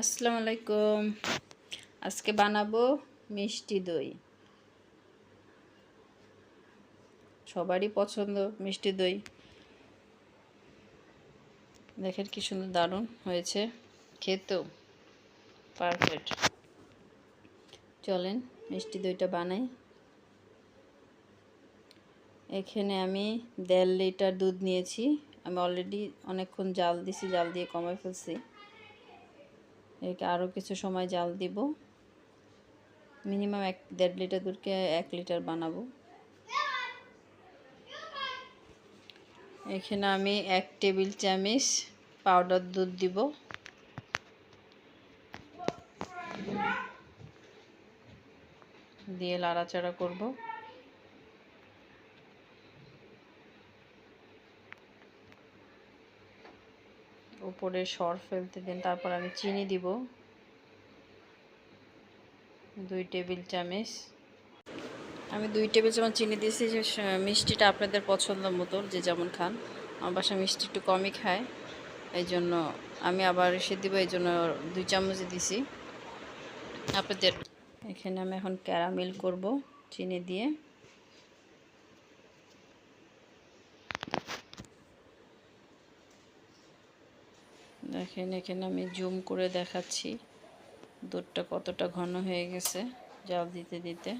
আসসালামু আলাইকুম। আজকে বানাবো মিষ্টি দই। সবারই পছন্দ মিষ্টি দই। দেখেন কি সুন্দর দারুণ হয়েছে। খেতেও পারফেক্ট চলেন মিষ্টি দইটা বানাই। এখানে আমি দেড় লিটার দুধ নিয়েছি। আমি অলরেডি অনেকক্ষণ জাল দিছি, জাল দিয়ে কমাই ফেলছি। একে আরও কিছু সময় জাল দিব। মিনিমাম এক, দেড় লিটার দুধকে এক লিটার বানাবো। এখানে আমি এক টেবিল চামচ পাউডার দুধ দিব। দিয়ে লাড়াচাড়া করব। উপরে সর ফেলতে দিন, তারপর আমি চিনি দিব। দুই টেবিল চামচ। আমি দুই টেবিল চামচ চিনি দিয়েছি, যে মিষ্টিটা আপনাদের পছন্দ মতো, যে যেমন খান। আমার বাসা মিষ্টি একটু কমই খায়, এই জন্য আমি আবার এসে দিব, এই জন্য দুই চামচ দিছি। আপনাদের, এখানে আমি এখন ক্যারামেল করব, চিনি দিয়ে। দেখেন, এখানে আমি জুম করে দেখাচ্ছি। দুধটা কতটা ঘন হয়ে গেছে, জাল দিতে দিতে।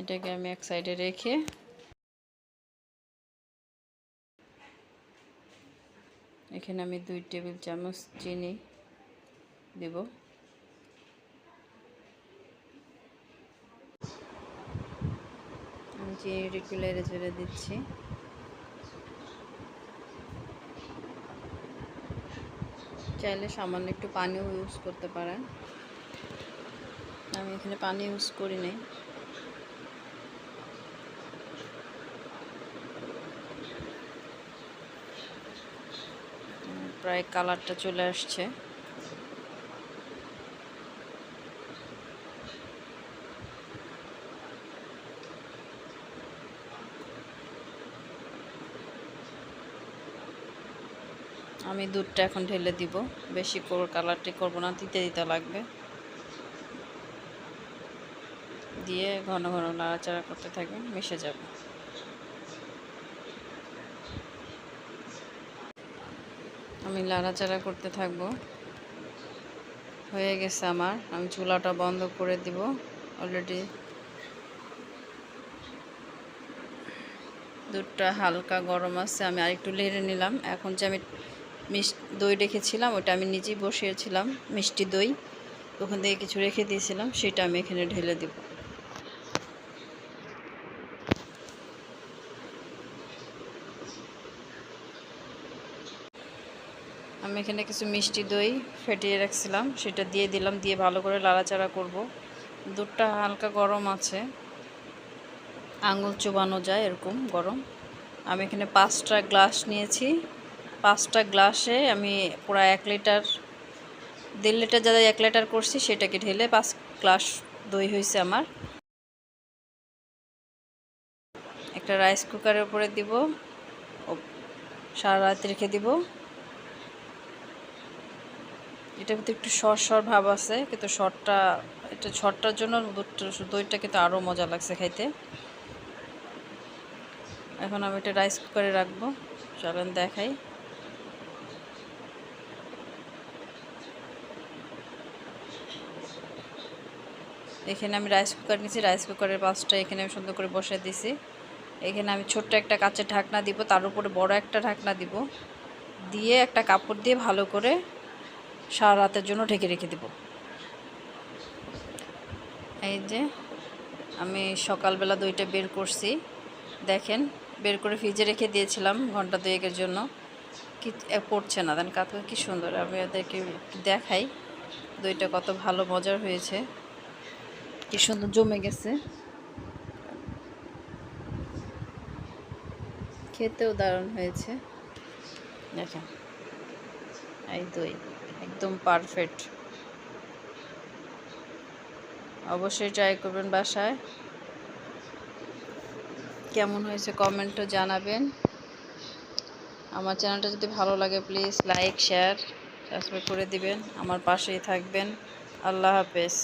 এটাকে আমি এক সাইডে রেখে এখানে আমি দুই টেবিল চামচ চিনি দেব। আমি একটু লেড়ে চেড়ে দিচ্ছি। চাইলে সামান্য একটু পানিও ইউজ করতে পারেন। আমি এখানে পানি ইউজ করি নাই। প্রায় কালারটা চলে আসছে। আমি দুধটা এখন ঢেলে দিব। বেশি করে কালারটি করব না দিতে দিতে লাগবে। দিয়ে ঘন ঘন নাড়াচাড়া করতে থাকবে মিশে যাবে। আমি নাড়াচাড়া করতে থাকব। হয়ে গেছে আমার। আমি চুলাটা বন্ধ করে দিব অলরেডি। দুধটা হালকা গরম আছে, আমি আরেকটু লেড়ে নিলাম। এখন যে আমি মিষ্টি দই রেখেছিলাম, ওটা আমি নিজেই বসিয়েছিলাম, মিষ্টি দই। ওখান থেকে কিছু রেখে দিয়েছিলাম, সেটা আমি এখানে ঢেলে দেব। আমি এখানে কিছু মিষ্টি দই ফেটিয়ে রাখছিলাম, সেটা দিয়ে দিলাম, দিয়ে ভালো করে লাড়াচাড়া করব। দুধটা হালকা গরম আছে। আঙুল চুবানো যায় এরকম গরম। আমি এখানে পাঁচটা গ্লাস নিয়েছি। পাঁচটা গ্লাসে আমি পুরো এক লিটার, দেড় লিটার যাদের এক লিটার করছি সেটাকে ঢেলে পাঁচ গ্লাস দই হয়েছে আমার। একটা রাইস কুকারের উপরে দিব সারা রাত রেখে দিব। এটার ভিতরে একটু সর সর ভাব আছে, কিন্তু শরটা এটা শরটার জন্য দইটা কিন্তু আরও মজা লাগছে খাইতে। এখন আমি এটা রাইস কুকারে রাখব, চলেন দেখাই। এখানে আমি রাইস কুকার নিয়েছি রাইস কুকারের পাঁচটা এখানে আমি সুন্দর করে বসে দিছি। এখানে আমি ছোট্ট একটা কাঁচের ঢাকনা দিব, তার উপরে বড় একটা ঢাকনা দিব। দিয়ে একটা কাপড় দিয়ে ভালো করে সারা রাতের জন্য ঢেকে রেখে দেব। এই যে আমি সকালবেলা দইটা বের করছি। দেখেন, বের করে ফ্রিজে রেখে দিয়েছিলাম ঘণ্টা দুয়েকের জন্য। কি পড়ছে না। দেন কাতকে কি সুন্দর। আমি ওদেরকে দেখাই। দইটা কত ভালো মজার হয়েছে। কি সুন্দর জমে গেছে। খেতেও দারুণ হয়েছে। দেখেন। এই দই একদম পারফেক্ট অবশ্যই ট্রাই করবেন বাসায়। কেমন হয়েছে কমেন্টও জানাবেন। আমার চ্যানেলটা যদি ভালো লাগে প্লিজ লাইক শেয়ার সাবস্ক্রাইব করে দিবেন। আমার পাশেই থাকবেন। আল্লাহ হাফেজ।